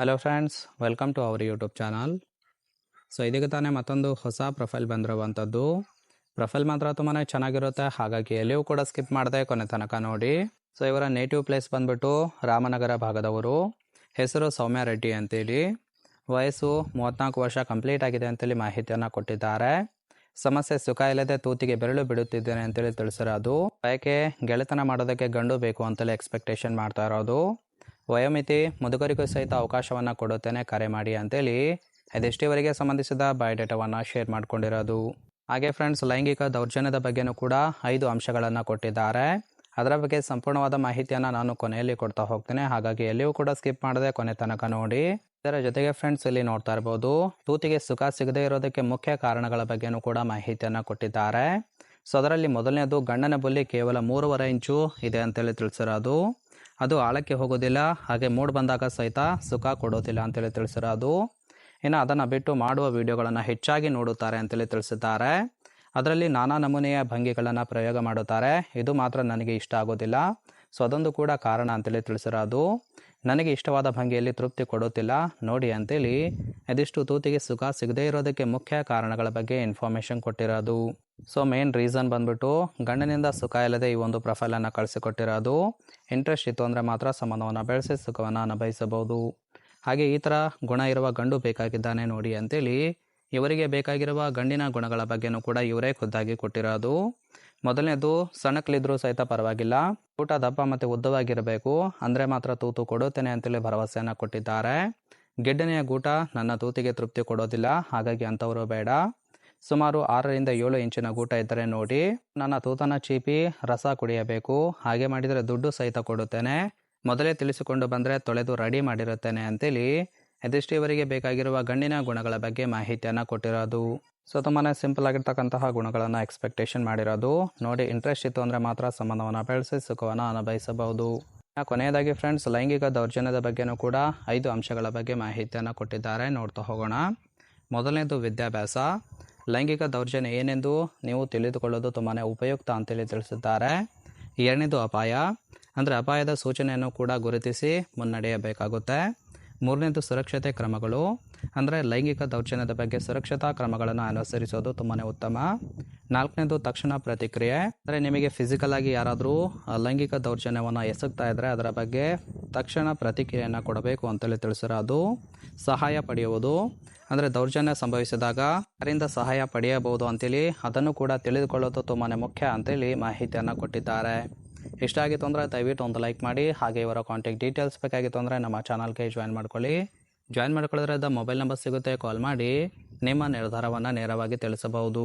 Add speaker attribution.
Speaker 1: Hello friends welcome to our YouTube channel so ಇದೀಗ ತಾನೇ ಮತ್ತೊಂದು ಹೊಸ ಪ್ರೊಫೈಲ್ ಬಂದಿರುವಂಥದ್ದು ಪ್ರೊಫೈಲ್ ಮಾತ್ರ ತುಂಬಾ ಚೆನ್ನಾಗಿರುತ್ತೆ, ಹಾಗಾಗಿ ಎಲ್ಲಿಯೂ ಕೂಡ ಸ್ಕಿಪ್ ಮಾಡಿದೆ ಕೊನೆ ತನಕ ನೋಡಿ. ಸೊ ಇವರ ನೇಟಿವ್ ಪ್ಲೇಸ್ ಬಂದ್ಬಿಟ್ಟು ರಾಮನಗರ ಭಾಗದವರು. ಹೆಸರು ಸೌಮ್ಯ ರೆಡ್ಡಿ ಅಂತೇಳಿ. ವಯಸ್ಸು ಮೂವತ್ತ್ನಾಲ್ಕು ವರ್ಷ ಕಂಪ್ಲೀಟ್ ಆಗಿದೆ ಅಂತೇಳಿ ಮಾಹಿತಿಯನ್ನು ಕೊಟ್ಟಿದ್ದಾರೆ. ಸಮಸ್ಯೆ ಸುಖ ಇಲ್ಲದೆ ತೂತಿಗೆ ಬೆರಳು ಬಿಡುತ್ತಿದ್ದೇನೆ ಅಂತೇಳಿ ತಿಳಿಸಿರೋದು. ಬಯಕೆ ಗೆಳೆತನ ಮಾಡೋದಕ್ಕೆ ಗಂಡು ಬೇಕು ಅಂತೇಳಿ ಎಕ್ಸ್ಪೆಕ್ಟೇಷನ್ ಮಾಡ್ತಾ ಇರೋದು. ವಯೋಮಿತಿ ಮುದುಕರಿಗೂ ಸಹಿತ ಅವಕಾಶವನ್ನು ಕೊಡುತ್ತೇನೆ ಕರೆ ಮಾಡಿ ಅಂತೇಳಿ ಅದೆಷ್ಟೇವರೆಗೆ ಸಂಬಂಧಿಸಿದ ಬಯೋಡೇಟಾವನ್ನು ಶೇರ್ ಮಾಡ್ಕೊಂಡಿರೋದು. ಹಾಗೆ ಫ್ರೆಂಡ್ಸ್, ಲೈಂಗಿಕ ದೌರ್ಜನ್ಯದ ಬಗ್ಗೆನೂ ಕೂಡ ಐದು ಅಂಶಗಳನ್ನು ಕೊಟ್ಟಿದ್ದಾರೆ. ಅದರ ಬಗ್ಗೆ ಸಂಪೂರ್ಣವಾದ ಮಾಹಿತಿಯನ್ನು ನಾನು ಕೊನೆಯಲ್ಲಿ ಕೊಡ್ತಾ ಹೋಗ್ತೇನೆ. ಹಾಗಾಗಿ ಎಲ್ಲಿಯೂ ಕೂಡ ಸ್ಕಿಪ್ ಮಾಡದೆ ಕೊನೆ ತನಕ ನೋಡಿ. ಇದರ ಜೊತೆಗೆ ಫ್ರೆಂಡ್ಸ್, ಇಲ್ಲಿ ನೋಡ್ತಾ ಇರ್ಬೋದು, ತೂತಿಗೆ ಸುಖ ಸಿಗದೇ ಇರೋದಕ್ಕೆ ಮುಖ್ಯ ಕಾರಣಗಳ ಬಗ್ಗೆನೂ ಕೂಡ ಮಾಹಿತಿಯನ್ನು ಕೊಟ್ಟಿದ್ದಾರೆ. ಸೊ, ಅದರಲ್ಲಿ ಮೊದಲನೇದು ಗಂಡನ ಬುಲ್ಲಿ ಕೇವಲ ಮೂರುವರೆ ಇಂಚು ಇದೆ ಅಂತೇಳಿ ತಿಳಿಸಿರೋದು. ಅದು ಆಳಕ್ಕೆ ಹೋಗೋದಿಲ್ಲ, ಹಾಗೆ ಮೂಡ್ ಬಂದಾಗ ಸಹಿತ ಸುಖ ಕೊಡೋದಿಲ್ಲ ಅಂತೇಳಿ ತಿಳಿಸಿರೋದು ಇನ್ನು ಅದನ್ನು ಬಿಟ್ಟು ಮಾಡುವ ವಿಡಿಯೋಗಳನ್ನು ಹೆಚ್ಚಾಗಿ ನೋಡುತ್ತಾರೆ ಅಂತೇಳಿ ತಿಳಿಸಿದ್ದಾರೆ. ಅದರಲ್ಲಿ ನಾನಾ ನಮೂನೆಯ ಭಂಗಿಗಳನ್ನು ಪ್ರಯೋಗ ಮಾಡುತ್ತಾರೆ. ಇದು ಮಾತ್ರ ನನಗೆ ಇಷ್ಟ ಆಗೋದಿಲ್ಲ. ಸೊ ಅದೊಂದು ಕೂಡ ಕಾರಣ ಅಂತೇಳಿ ತಿಳಿಸಿರೋದು. ನನಗೆ ಇಷ್ಟವಾದ ಭಂಗಿಯಲ್ಲಿ ತೃಪ್ತಿ ಕೊಡುತ್ತಿಲ್ಲ. ನೋಡಿ ಅಂತೇಳಿ ಅದಿಷ್ಟು ತೂತಿಗೆ ಸುಖ ಸಿಗದೇ ಇರೋದಕ್ಕೆ ಮುಖ್ಯ ಕಾರಣಗಳ ಬಗ್ಗೆ ಇನ್ಫಾರ್ಮೇಷನ್ ಕೊಟ್ಟಿರೋದು. ಸೊ ಮೇನ್ ರೀಸನ್ ಬಂದ್ಬಿಟ್ಟು ಗಂಡನಿಂದ ಸುಖ ಇಲ್ಲದೆ ಈ ಒಂದು ಪ್ರೊಫೈಲನ್ನು ಕಳಿಸಿಕೊಟ್ಟಿರೋದು. ಇಂಟ್ರೆಸ್ಟ್ ಇತ್ತು ಅಂದರೆ ಮಾತ್ರ ಸಂಬಂಧವನ್ನು ಬೆಳೆಸಿ ಸುಖವನ್ನು ಅನುಭವಿಸಬಹುದು. ಹಾಗೆ ಈ ಥರ ಗುಣ ಇರುವ ಗಂಡು ಬೇಕಾಗಿದ್ದಾನೆ ನೋಡಿ ಅಂತೇಳಿ ಇವರಿಗೆ ಬೇಕಾಗಿರುವ ಗಂಡಿನ ಗುಣಗಳ ಬಗ್ಗೆನೂ ಕೂಡ ಇವರೇ ಖುದ್ದಾಗಿ ಕೊಟ್ಟಿರೋದು. ಮೊದಲನೇದು ಸಣ್ಣಕ್ಕಲಿದ್ರೂ ಸಹಿತ ಪರವಾಗಿಲ್ಲ. ಊಟ ದಪ್ಪ ಮತ್ತು ಉದ್ದವಾಗಿರಬೇಕು. ಅಂದರೆ ಮಾತ್ರ ತೂತು ಕೊಡುತ್ತೇನೆ ಅಂತೇಳಿ ಭರವಸೆಯನ್ನು ಕೊಟ್ಟಿದ್ದಾರೆ. ಗೆಡ್ಡನೆಯ ಗೂಟ ನನ್ನ ತೂತಿಗೆ ತೃಪ್ತಿ ಕೊಡೋದಿಲ್ಲ. ಹಾಗಾಗಿ ಅಂಥವರು ಬೇಡ. ಸುಮಾರು ಆರರಿಂದ ಏಳು ಇಂಚಿನ ಗೂಟ ಇದ್ದರೆ ನೋಡಿ. ನನ್ನ ತೂತನ ಚೀಪಿ ರಸ ಕುಡಿಯಬೇಕು. ಹಾಗೆ ಮಾಡಿದರೆ ದುಡ್ಡು ಸಹಿತ ಕೊಡುತ್ತೇನೆ. ಮೊದಲೇ ತಿಳಿಸಿಕೊಂಡು ಬಂದರೆ ತೊಳೆದು ರೆಡಿ ಮಾಡಿರುತ್ತೇನೆ ಅಂತೇಳಿ ಇದಿಷ್ಟು ಇವರಿಗೆ ಬೇಕಾಗಿರುವ ಗಣ್ಣಿನ ಗುಣಗಳ ಬಗ್ಗೆ ಮಾಹಿತಿಯನ್ನು ಕೊಟ್ಟಿರೋದು. ಸೊ ತುಂಬಾ ಸಿಂಪಲ್ ಆಗಿರ್ತಕ್ಕಂತಹ ಗುಣಗಳನ್ನು ಎಕ್ಸ್ಪೆಕ್ಟೇಷನ್ ಮಾಡಿರೋದು. ನೋಡಿ ಇಂಟ್ರೆಸ್ಟ್ ಇತ್ತು ಅಂದರೆ ಮಾತ್ರ ಸಂಬಂಧವನ್ನು ಬೆಳೆಸಿ, ಸುಖವನ್ನು ಅನುಭವಿಸಬಹುದು. ಕೊನೆಯದಾಗಿ ಫ್ರೆಂಡ್ಸ್ ಲೈಂಗಿಕ ದೌರ್ಜನ್ಯದ ಬಗ್ಗೆನೂ ಕೂಡ ಐದು ಅಂಶಗಳ ಬಗ್ಗೆ ಮಾಹಿತಿಯನ್ನು ಕೊಟ್ಟಿದ್ದಾರೆ. ನೋಡ್ತಾ ಹೋಗೋಣ. ಮೊದಲನೇದು ವಿದ್ಯಾಭ್ಯಾಸ. ಲೈಂಗಿಕ ದೌರ್ಜನ್ಯ ಏನೆಂದು ನೀವು ತಿಳಿದುಕೊಳ್ಳೋದು ತುಂಬಾ ಉಪಯುಕ್ತ ಅಂತೇಳಿ ತಿಳಿಸಿದ್ದಾರೆ. ಎರಡನೇದು ಅಪಾಯ. ಅಂದರೆ ಅಪಾಯದ ಸೂಚನೆಯನ್ನು ಕೂಡ ಗುರುತಿಸಿ ಮುನ್ನಡೆಯಬೇಕಾಗುತ್ತೆ. ಮೂರನೇದು ಸುರಕ್ಷತೆ ಕ್ರಮಗಳು. ಅಂದರೆ ಲೈಂಗಿಕ ದೌರ್ಜನ್ಯದ ಬಗ್ಗೆ ಸುರಕ್ಷತಾ ಕ್ರಮಗಳನ್ನು ಅನುಸರಿಸೋದು ತುಂಬಾ ಉತ್ತಮ. ನಾಲ್ಕನೇದು ತಕ್ಷಣ ಪ್ರತಿಕ್ರಿಯೆ. ಅಂದರೆ ನಿಮಗೆ ಫಿಸಿಕಲ್ ಆಗಿ ಯಾರಾದರೂ ಲೈಂಗಿಕ ದೌರ್ಜನ್ಯವನ್ನು ಎಸಗ್ತಾ ಇದ್ದರೆ ಅದರ ಬಗ್ಗೆ ತಕ್ಷಣ ಪ್ರತಿಕ್ರಿಯೆಯನ್ನು ಕೊಡಬೇಕು ಅಂತೇಳಿ ತಿಳಿಸಿರೋದು. ಸಹಾಯ ಪಡೆಯುವುದು. ಅಂದರೆ ದೌರ್ಜನ್ಯ ಸಂಭವಿಸಿದಾಗ ಯಾರಿಂದ ಸಹಾಯ ಪಡೆಯಬಹುದು ಅಂತೇಳಿ ಅದನ್ನು ಕೂಡ ತಿಳಿದುಕೊಳ್ಳೋದು ತುಂಬಾ ಮುಖ್ಯ ಅಂತೇಳಿ ಮಾಹಿತಿಯನ್ನು ಕೊಟ್ಟಿದ್ದಾರೆ. ಇಷ್ಟ ಆಗಿತ್ತು ಅಂದರೆ ದಯವಿಟ್ಟು ಒಂದು ಲೈಕ್ ಮಾಡಿ. ಹಾಗೆ ಇವರ ಕಾಂಟ್ಯಾಕ್ಟ್ ಡೀಟೇಲ್ಸ್ ಬೇಕಾಗಿತ್ತು ಅಂದರೆ ನಮ್ಮ ಚಾನಲ್ಗೆ ಜಾಯ್ನ್ ಮಾಡ್ಕೊಳ್ಳಿ. ಜಾಯ್ನ್ ಮಾಡ್ಕೊಳ್ಳೋದ್ರಿಂದ ಮೊಬೈಲ್ ನಂಬರ್ ಸಿಗುತ್ತೆ ಕಾಲ್ ಮಾಡಿ. ನಿಮ್ಮ ನಿರ್ಧಾರವನ್ನು ನೇರವಾಗಿ ತಿಳಿಸಬಹುದು.